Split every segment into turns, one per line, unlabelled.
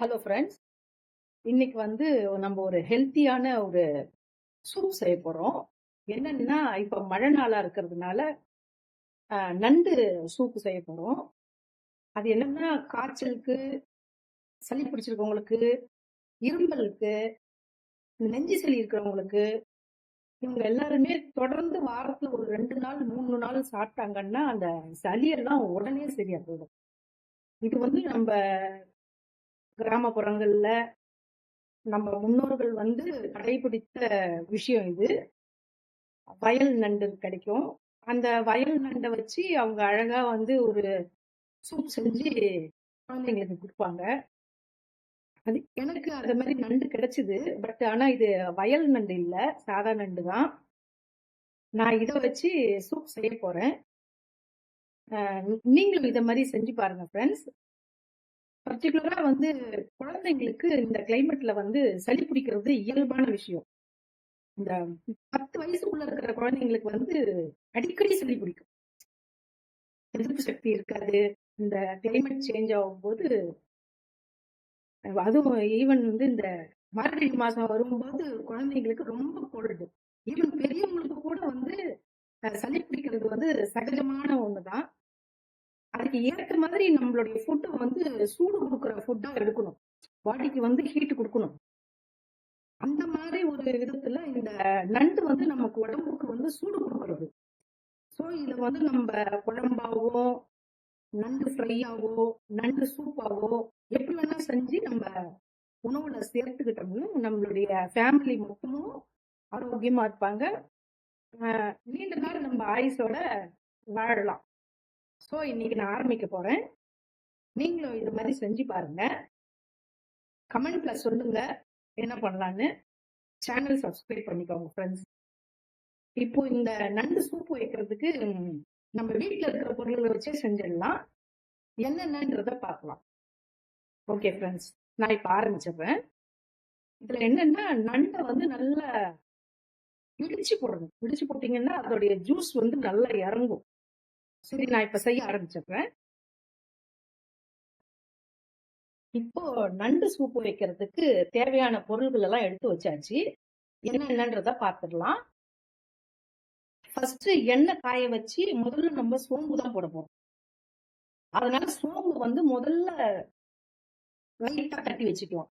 Hello friends இன்னைக்கு வந்து நம்ம ஒரு ஹெல்த்தியான ஒரு சூப் செய்ய போறோம். என்னன்னா இப்ப மழை நாளா இருக்கிறதுனால நண்டு சூப்பு செய்ய போறோம். அது என்னன்னா காய்ச்சலுக்கு சளி பிடிச்சிருக்கவங்களுக்கு இரும்பலுக்கு நெஞ்சு சளி இருக்கிறவங்களுக்கு இவங்க எல்லாருமே தொடர்ந்து வாரத்துல ஒரு ரெண்டு நாள் மூணு நாள் சாப்பிட்டாங்கன்னா அந்த சளியெல்லாம் உடனே சரியா போயிடும். இது வந்து நம்ம கிராமப்புறங்கள்ல நம்ம முன்னோர்கள் வந்து கடைபிடித்த விஷயம் இது. வயல் நண்டு கிடைக்கும். அந்த வயல் நண்டை வச்சு அவங்க அழகா வந்து ஒரு சூப் செஞ்சு குழந்தைங்களுக்கு கொடுப்பாங்க. அது எனக்கு அது மாதிரி நண்டு கிடைச்சது. பட் ஆனா இது வயல் நண்டு இல்ல. சாதா நண்டு தான். நான் இதை வச்சு சூப் செய்ய போறேன். நீங்களும் இதை மாதிரி செஞ்சு பாருங்க ஃப்ரெண்ட்ஸ் பர்டிகுலரா வந்து குழந்தைங்களுக்கு இந்த கிளைமேட்ல வந்து சளி பிடிக்கிறது இயல்பான விஷயம். இந்த பத்து வயசுக்குள்ள இருக்கிற குழந்தைங்களுக்கு வந்து அடிக்கடி சளி பிடிக்கும். எதிர்ப்பு சக்தி இருக்காது. இந்த கிளைமேட் சேஞ்ச் ஆகும்போது அதுவும் ஈவன் வந்து இந்த மார்கழி மாசம் வரும்போது குழந்தைங்களுக்கு ரொம்ப கோல்டு ஈவன் பெரியவங்களுக்கு கூட வந்து சளி பிடிக்கிறது வந்து சகஜமான ஒண்ணுதான். அதுக்கு ஏற்ற மாதிரி நம்மளுடைய ஃபுட்டை வந்து சூடு கொடுக்குற ஃபுட்டா எடுக்கணும். பாடிக்கு வந்து ஹீட் கொடுக்கணும். அந்த மாதிரி ஒரு விதத்துல இந்த நண்டு வந்து நமக்கு உடம்புக்கு வந்து சூடு கொடுக்கறது. ஸோ இதை வந்து நம்ம குழம்பாவோ நண்டு ஃப்ரையாவோ நண்டு சூப்பாவோ எப்படி வேணா செஞ்சு நம்ம உணவுல சேர்த்துக்கிட்டோம்னா நம்மளுடைய ஃபேமிலி மொத்தமும் ஆரோக்கியமா இருப்பாங்க. நீண்ட நாள் நம்ம ஆயுசோட வாழலாம். ஸோ இன்னைக்கு நான் ஆரம்பிக்க போறேன். நீங்களும் இது மாதிரி செஞ்சு பாருங்க. கமெண்ட்ல சொல்லுங்க என்ன பண்ணலான்னு சேனல் சப்ஸ்கிரைப் பண்ணிக்கோங்க ஃப்ரெண்ட்ஸ் இப்போ இந்த நண்டு சூப்பு வைக்கிறதுக்கு நம்ம வீட்டில் இருக்கிற பொருள்களை வச்சே செஞ்சிடலாம். என்னென்னன்றத பார்க்கலாம். ஓகே ஃப்ரெண்ட்ஸ் நான் இப்போ ஆரம்பிச்சிடுறேன். இதில் என்னென்னா நண்டை வந்து நல்லா இடிச்சு போடணும். இடிச்சு போட்டீங்கன்னா அதோடைய ஜூஸ் வந்து நல்லா இறங்கும். சரி நான் இப்ப செய்ய ஆரம்பிச்சிடுறேன். இப்போ நண்டு சூப்பு வைக்கிறதுக்கு தேவையான பொருள்கள் எல்லாம் எடுத்து வச்சாச்சு. என்னென்னன்றத பார்த்துடலாம் ஃபர்ஸ்ட் எண்ணெய் காய வச்சு முதல்ல நம்ம சோம்பு தான் போட போறோம். அதனால சோம்பு வந்து முதல்ல லைட்டா தட்டி வச்சுக்குவோம்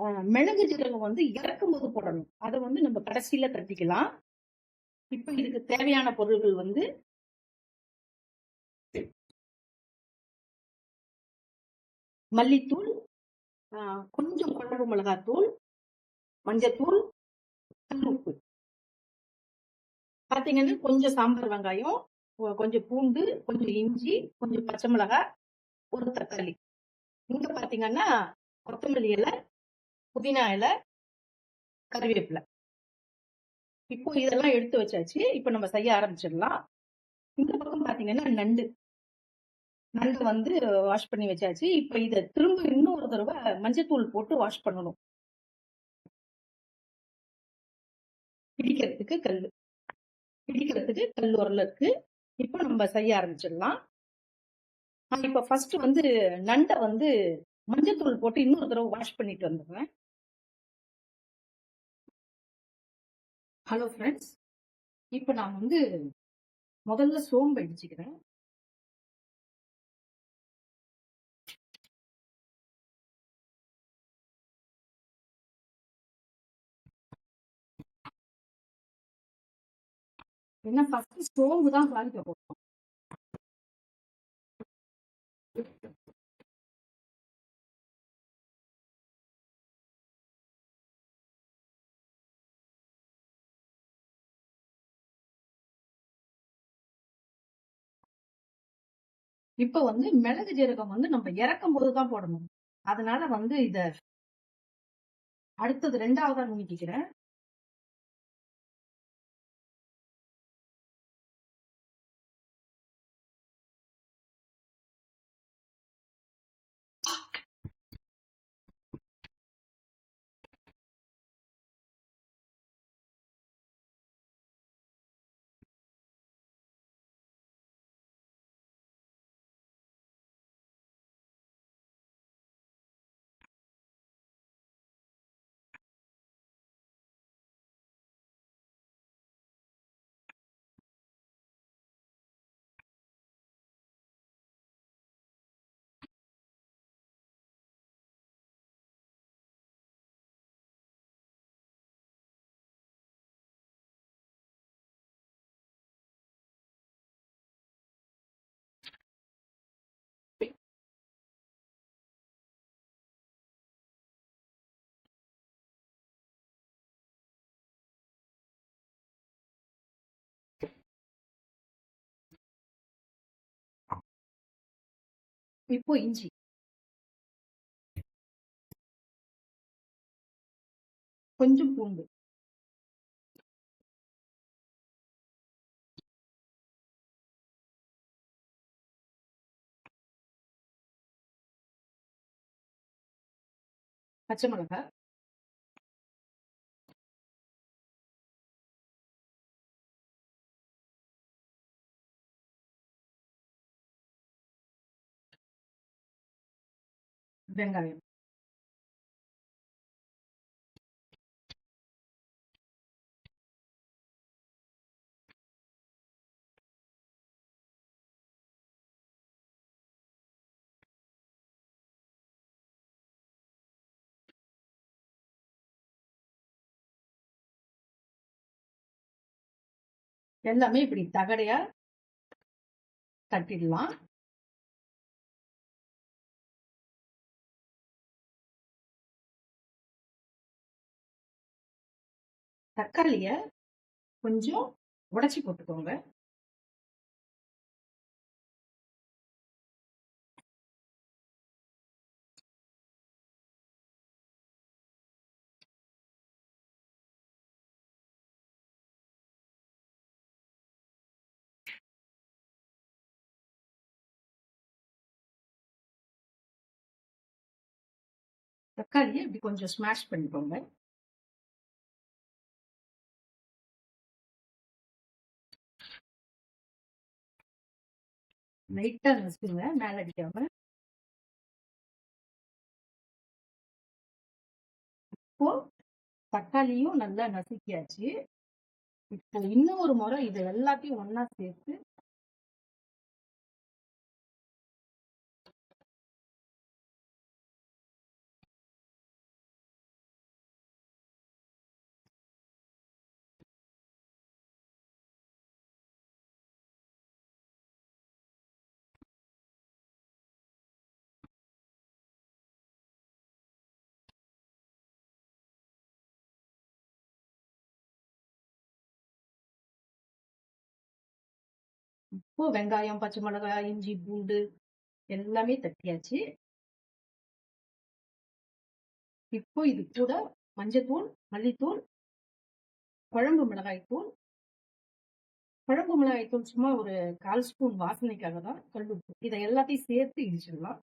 ஆஹ் மிளகு ஜீரகம் வந்து இறக்கும் போது போடணும். அதை வந்து நம்ம கடைசியில தட்டிக்கலாம். இப்போ இதுக்கு தேவையான பொருள்கள் வந்து மல்லித்தூள் கொஞ்சம் குழம்பு மிளகாத்தூள் மஞ்சத்தூள் கல் உப்பு கொஞ்சம் சாம்பார் வெங்காயம் கொஞ்சம் பூண்டு கொஞ்சம் இஞ்சி கொஞ்சம் பச்சை மிளகாய் ஒரு தக்காளி. இங்க பார்த்தீங்கன்னா கொத்தமல்லி இலை புதினா இலை கருவேப்பிலை. இப்போ இதெல்லாம் எடுத்து வச்சாச்சு. இப்போ நம்ம செய்ய ஆரம்பிச்சிடலாம். இந்த பக்கம் பார்த்தீங்கன்னா நண்டு. நண்டு வந்து வாஷ் பண்ணி வச்சாச்சு. இப்போ இதை திரும்ப இன்னொரு தடவை மஞ்சத்தூள் போட்டு வாஷ் பண்ணணும். பிடிக்கிறதுக்கு கல் பிடிக்கிறதுக்கு கல் உரல் இருக்கு. இப்போ நம்ம செய்ய ஆரம்பிச்சிடலாம். இப்போ ஃபர்ஸ்ட் வந்து நண்டை வந்து மஞ்சத்தூள் போட்டு இன்னொரு தடவை வாஷ் பண்ணிட்டு வந்துடுறேன். ஹலோ ஃப்ரெண்ட்ஸ் இப்போ நான் வந்து முதல்ல சோம்பு அடிச்சுக்கிறேன் என்ன ஃபர்ஸ்ட் சோம்பு தான் காலிக்க போகும் இப்ப வந்து மிளகு ஜீரகம் வந்து நம்ம இறக்கும் போதுதான் போடணும். அதனால வந்து இத அடுத்தது ரெண்டாவதா நீட்டிக்கிறேன் இப்போ இஞ்சி கொஞ்சம் பூண்டு பச்சை மிளகாய் வெங்காயம். எல்லாமே இப்படி தகடையா தட்டிடலாம் தக்காளிய கொஞ்சம் உடைச்சி போட்டுக்கோங்க. தக்காளியை இப்படி கொஞ்சம் ஸ்மாஷ் பண்ணிக்கோங்க. லைட்டாக நசுக்குங்க மேல அடிக்காம. இப்போ தக்காளியும் நல்லா நசுக்கியாச்சு. இப்போ இன்னும் ஒரு முறை இது எல்லாத்தையும் ஒன்றா சேர்த்து வெங்காயம் பச்சை மிளகாய் இஞ்சி பூண்டு எல்லாமே தட்டியாச்சு. இப்போ இது கூட மஞ்சத்தூள் மல்லித்தூள் குழம்பு மிளகாய் தூள். குழம்பு மிளகாய் தூள் சும்மா ஒரு கால் ஸ்பூன் வாசனைக்காக தான் கல் உப்பு. இதை எல்லாத்தையும் சேர்த்து இடிச்சிடலாம்.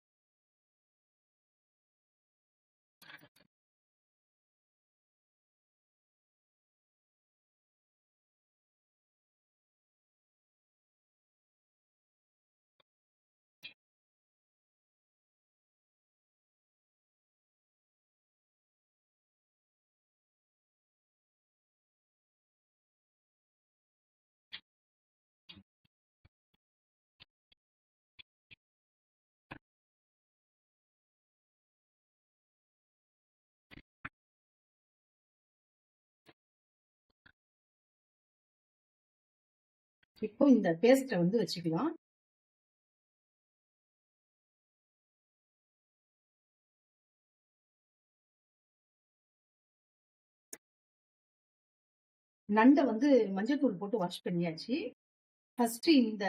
இப்போ இந்த பேஸ்ட்டை வந்து வச்சுக்கலாம். நண்டை வந்து மஞ்சத்தூள் போட்டு வாஷ் பண்ணியாச்சு. ஃபர்ஸ்ட் இந்த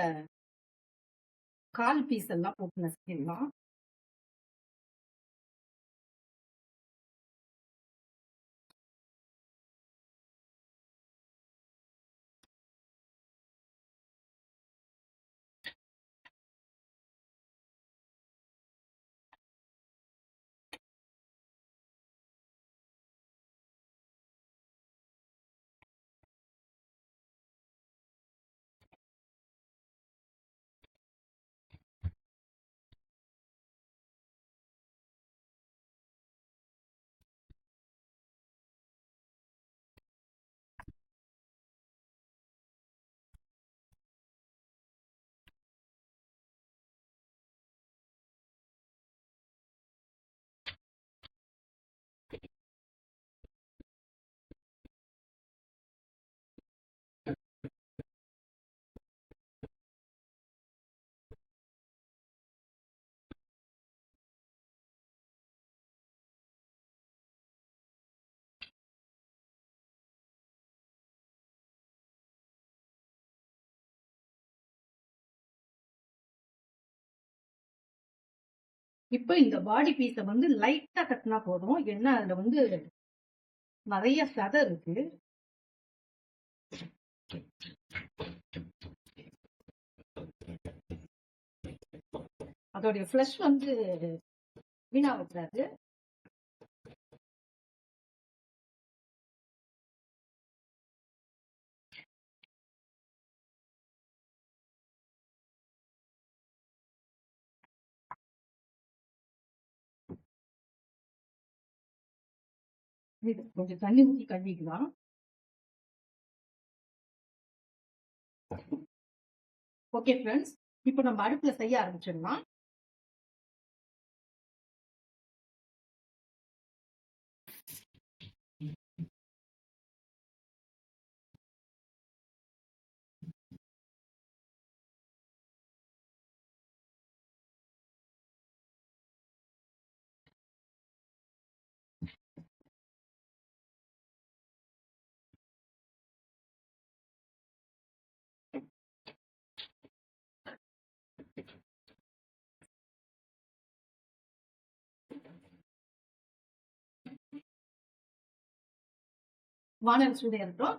கால் பீஸ் எல்லாம் போட்டு நசுக்கிடலாம். இப்ப இந்த பாடி பீஸ வந்து லைட்டா கட்டினா போதும். ஏன்னா அதுல வந்து நிறைய சதை இருக்கு. அதோடைய ஃப்ளஷ் வந்து வீணாக விட்டுறாது இது கொஞ்சம் தண்ணி ஊத்தி கழுவிக்கலாம் ஓகே. ஃப்ரெண்ட்ஸ் இப்போ நம்ம அடுப்புல செய்ய ஆரம்பிச்சிடலாம். வானல் சூடு இருக்கட்டும்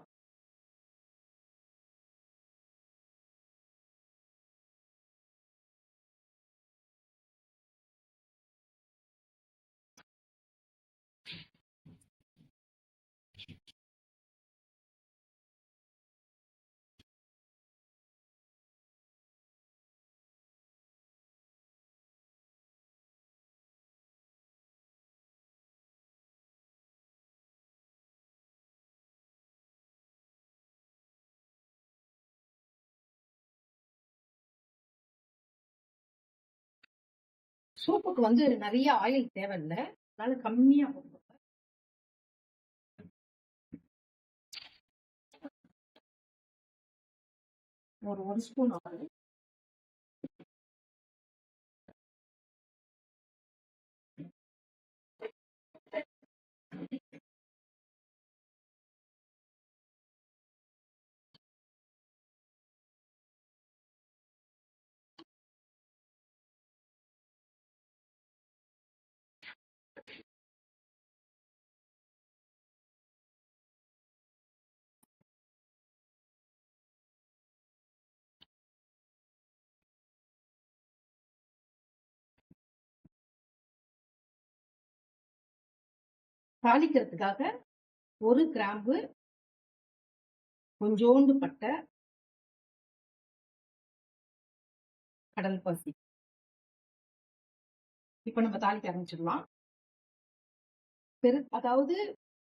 சூப்புக்கு வந்து நிறைய ஆயில் தேவையில்லை. அதனால கம்மியா போட்டுக்கோங்க. ஒரு ஒரு ஸ்பூன் ஆயில் தாளிக்கிறதுக்காக ஒரு கிராம்பு கொஞ்சோண்டு பட்டை கடல் பாசி இப்ப நம்ம தாளிக்க ஆரம்பிச்சிடலாம். பெரு அதாவது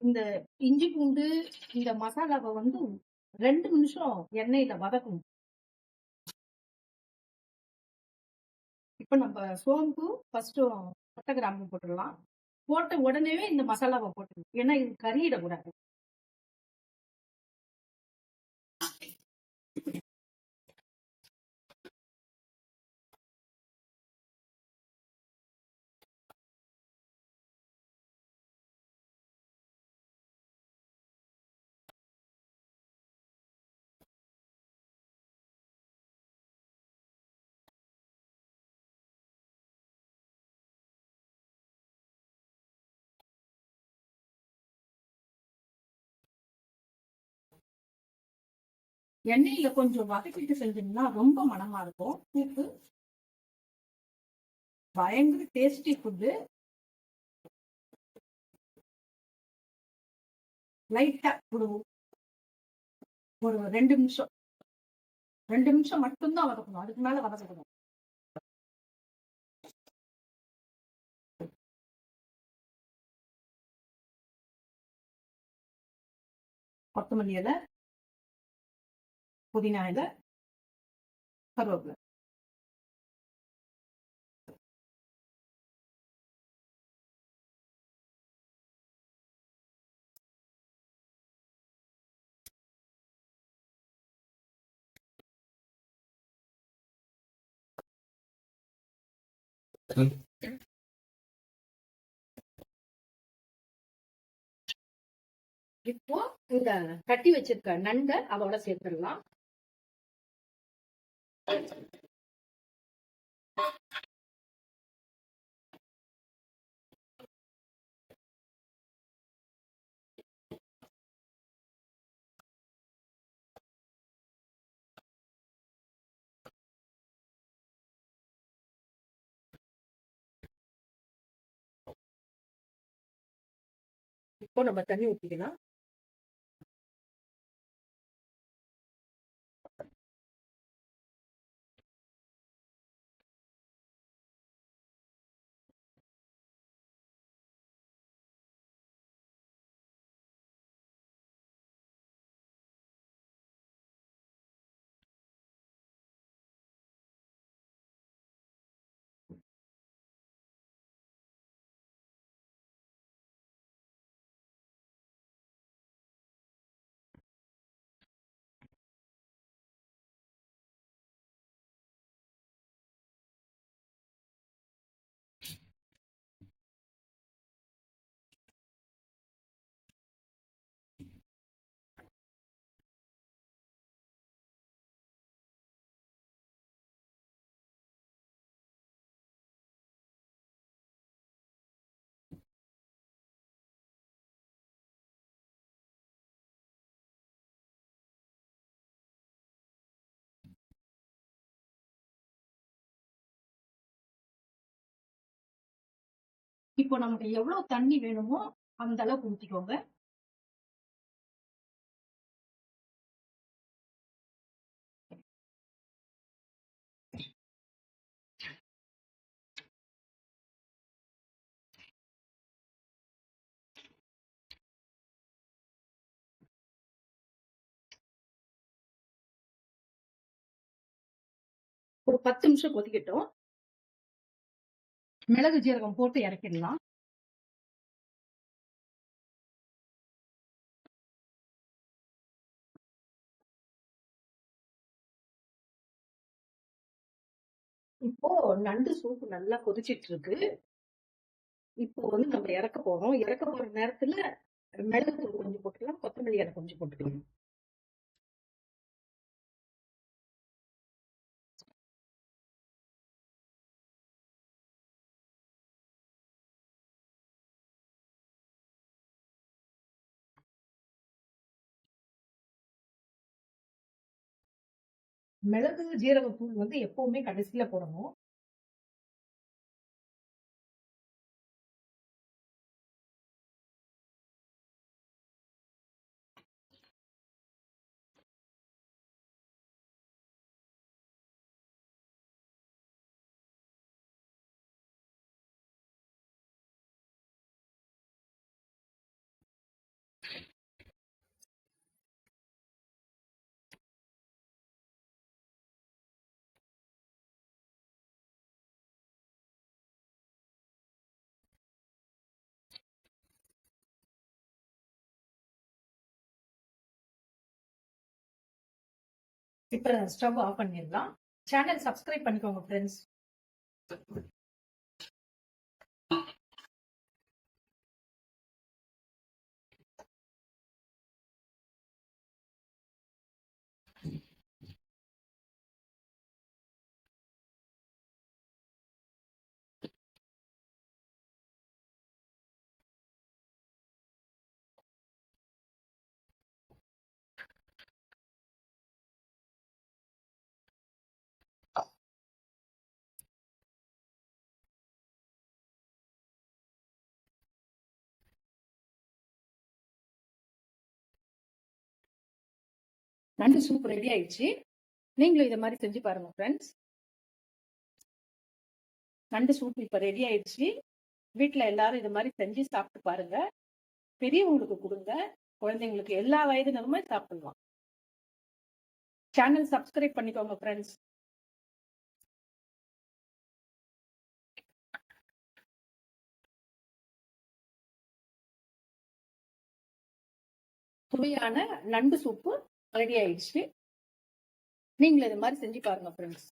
இந்த இஞ்சி பூண்டு இந்த மசாலாவை வந்து ரெண்டு நிமிஷம் எண்ணெயில வதக்கணும். இப்ப நம்ம சோம்பு ஃபர்ஸ்ட் பட்டை கிராம்பு போட்டுடலாம். போட்ட உடனேவே இந்த மசாலாவை போட்டுருணும் ஏன்னா இது கறியிடக்கூடாது எண்ணெயில கொஞ்சம் வதக்கிட்டு செஞ்சீங்கன்னா ரொம்ப மனமா இருக்கும். சூப்பு பயங்கர டேஸ்டி ஃபுட்டு லைட்டா விடுவோம் ஒரு ரெண்டு நிமிஷம். ரெண்டு நிமிஷம் மட்டும்தான் வதக்கணும். அதுக்கு மேல வதக்கணும் கொத்தமல்லி இலை. புதினா இலை கருவேப்பிலை இப்போ இந்த கட்டி வச்சிருக்க நண்டை அதோட சேர்த்துடலாம்.
இப்போ நம்ம தண்ணி ஊற்றிக்கலாம்
இப்போ நமக்கு எவ்வளவு தண்ணி வேணுமோ அந்த அளவுக்கு ஊத்திக்கோங்க. ஒரு பத்து நிமிஷம் கொதிக்கட்டும். மிளகு ஜீரகம் போட்டு இறக்கிடலாம். இப்போ நண்டு சூப் நல்லா கொதிச்சிட்டு இருக்கு. இப்போ வந்து நம்ம இறக்க போறோம். இறக்க போற நேரத்துல மிளகு கொஞ்சம் போட்டுக்கலாம். கொத்தமல்லி இலை கொஞ்சம் போட்டுக்கலாம். மிளகு ஜீரகத்தூள் வந்து எப்பவுமே கடைசியில போடணும். இப்போ ஸ்டவ் ஆஃப் பண்ணிடலாம். சேனல் சப்ஸ்கிரைப் பண்ணிக்கோங்க ஃப்ரெண்ட்ஸ் நண்டு சூப் ரெடி ஆயிடுச்சு. நீங்களும் இதை மாதிரி செஞ்சு பாருங்க ஃப்ரெண்ட்ஸ் நண்டு சூப் இப்போ ரெடி ஆயிடுச்சு. வீட்டில் எல்லாரும் இது மாதிரி செஞ்சு சாப்பிட்டு பாருங்க. பெரியவங்களுக்கு கொடுங்க. குழந்தைங்களுக்கு எல்லா வயதினருமே சாப்பிடலாம். சேனல் சப்ஸ்கிரைப் பண்ணிக்கோங்க ஃப்ரெண்ட்ஸ் சுவையான நண்டு சூப்பு ரெடி ஆயிடுச்சு. நீங்களும் இது மாதிரி செஞ்சு பாருங்க ஃப்ரெண்ட்ஸ்